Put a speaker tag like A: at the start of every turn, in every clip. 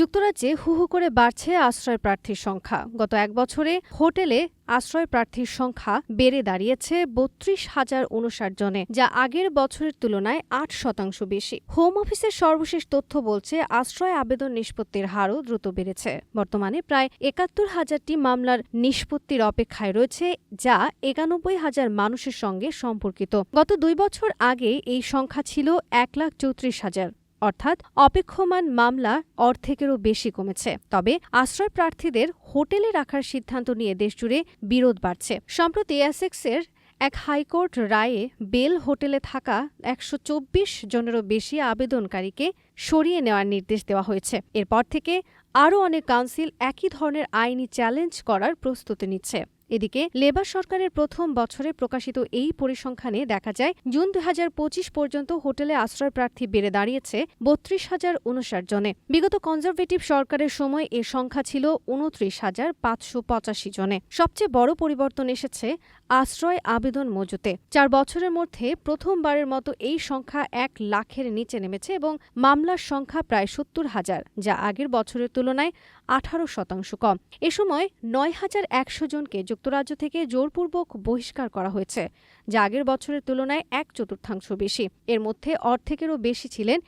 A: যুক্তরাজ্যে হু হু করে বাড়ছে আশ্রয় প্রার্থীর সংখ্যা। গত এক বছরে হোটেলে আশ্রয় প্রার্থীর সংখ্যা বেড়ে দাঁড়িয়েছে বত্রিশ হাজার উনষাট জনে, যা আগের বছরের তুলনায় আট শতাংশ বেশি। হোম অফিসের সর্বশেষ তথ্য বলছে, আশ্রয় আবেদন নিষ্পত্তির হারও দ্রুত বেড়েছে। বর্তমানে প্রায় একাত্তর হাজারটি মামলার নিষ্পত্তির অপেক্ষায় রয়েছে, যা একানব্বই হাজার মানুষের সঙ্গে সম্পর্কিত। গত দুই বছর আগে এই সংখ্যা ছিল এক লাখ চৌত্রিশ হাজার। অর্থাৎ অপেক্ষমান মামলা অর্ধেকেরও বেশি কমেছে। তবে আশ্রয় প্রার্থীদের হোটেলে রাখার সিদ্ধান্ত নিয়ে দেশজুড়ে বিরোধ বাড়ছে। সম্প্রতি এসেক্সের এক হাইকোর্ট রায়ে বেল হোটেলে থাকা একশো চব্বিশ জনেরও বেশি আবেদনকারীকে সরিয়ে নেওয়ার নির্দেশ দেওয়া হয়েছে। এরপর থেকে আরও অনেক কাউন্সিল একই ধরনের আইনি চ্যালেঞ্জ করার প্রস্তুতি নিচ্ছে। এদিকে লেবার সরকারের প্রথম বছরে প্রকাশিত এই পরিসংখ্যানে দেখা যায়, জুন দুই হাজার পঁচিশ পর্যন্ত হোটেলে আশ্রয় প্রার্থী বেড়ে দাঁড়িয়েছে বত্রিশ হাজার উনষাট জনে। বিগত কনজারভেটিভ সরকারের সময় এ সংখ্যা ছিল উনত্রিশ হাজার পাঁচশো পঁচাশি জনে। সবচেয়ে বড় পরিবর্তন এসেছে আশ্রয় আবেদন মজুতে। চার বছরের মধ্যে প্রথমবারের মতো এই সংখ্যা এক লাখের নিচে নেমেছে এবং মামলার সংখ্যা প্রায় সত্তর হাজার, যা আগের বছরের তুলনায় আঠারো শতাংশ কম। এ সময় নয় হাজার একশো জনকে যুক্তরাজ্য থেকে জোরপূর্বক বহিষ্কার করা হয়েছে, যা আগের বছরের তুলনায় এক চতুর্থাংশ বেশি। এর মধ্যে অর্ধেকেরও বেশি ছিলেন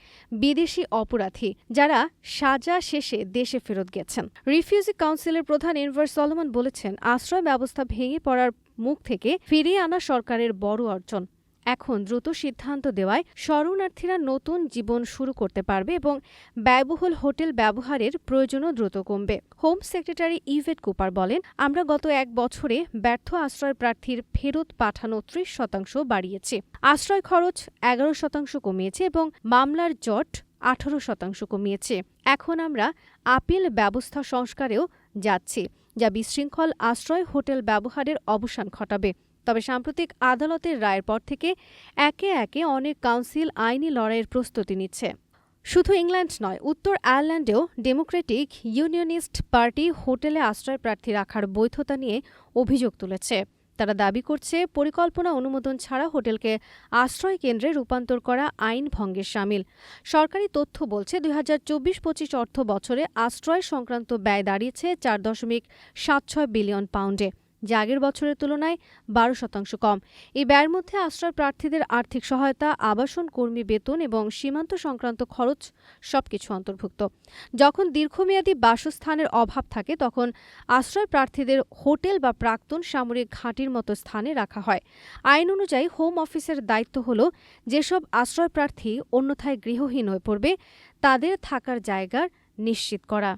A: বিদেশি অপরাধী, যারা সাজা শেষে দেশে ফেরত গেছেন। রিফিউজি কাউন্সিলের প্রধান ইনভার সলমন বলেছেন আশ্রয় ব্যবস্থা ভেঙে পড়ার মুখ থেকে ফিরিয়ে আনা সরকারের বড় অর্জন। এখন দ্রুত সিদ্ধান্ত দেওয়ায় শরণার্থীরা নতুন জীবন শুরু করতে পারবে এবং ব্যয়বহুল হোটেল ব্যবহারের প্রয়োজনও দ্রুত কমবে। হোম সেক্রেটারি ইভেট কুপার বলেন, আমরা গত এক বছরে ব্যর্থ আশ্রয় প্রার্থীর ফেরত পাঠানো ত্রিশ শতাংশ বাড়িয়েছি। আশ্রয় খরচ এগারো শতাংশ কমিয়েছে এবং মামলার জট আঠারো শতাংশ কমিয়েছে। এখন আমরা আপিল ব্যবস্থা সংস্কারেও যাচ্ছি, যা বিশৃঙ্খল আশ্রয় হোটেল ব্যবহারের অবসান ঘটাবে। তবে সাম্প্রতিক আদালতের রায়ের পর থেকে একে একে অনেক কাউন্সিল আইনি লড়াইয়ের প্রস্তুতি নিচ্ছে। শুধু ইংল্যান্ড নয়, উত্তর আয়ারল্যান্ডেও ডেমোক্রেটিক ইউনিয়নিস্ট পার্টি হোটেলে আশ্রয় প্রার্থী রাখার বৈধতা নিয়ে অভিযোগ তুলেছে। তারা দাবি করছে, পরিকল্পনা অনুমোদন ছাড়া হোটেলকে আশ্রয় কেন্দ্রে রূপান্তর করা আইন ভঙ্গের সামিল। সরকারি তথ্য বলছে, দুই হাজার চব্বিশ পঁচিশ অর্থ বছরে আশ্রয় সংক্রান্ত ব্যয় দাঁড়িয়েছে চার দশমিক সাত ছয় বিলিয়ন পাউন্ডে। যা আগের বছরের তুলনায় বারো শতাংশ কম। এই ব্যয়ের মধ্যে আশ্রয় প্রার্থীদের আর্থিক সহায়তা, আবাসন, কর্মী বেতন এবং সীমান্ত সংক্রান্ত খরচ সবকিছু অন্তর্ভুক্ত। যখন দীর্ঘমেয়াদী বাসস্থানের অভাব থাকে, তখন আশ্রয় প্রার্থীদের হোটেল বা প্রাক্তন সামরিক ঘাঁটির মতো স্থানে রাখা হয়। আইন অনুযায়ী হোম অফিসের দায়িত্ব হল যেসব আশ্রয় প্রার্থী অন্যথায় গৃহহীন হয়ে পড়বে, তাদের থাকার জায়গার নিশ্চিত করা।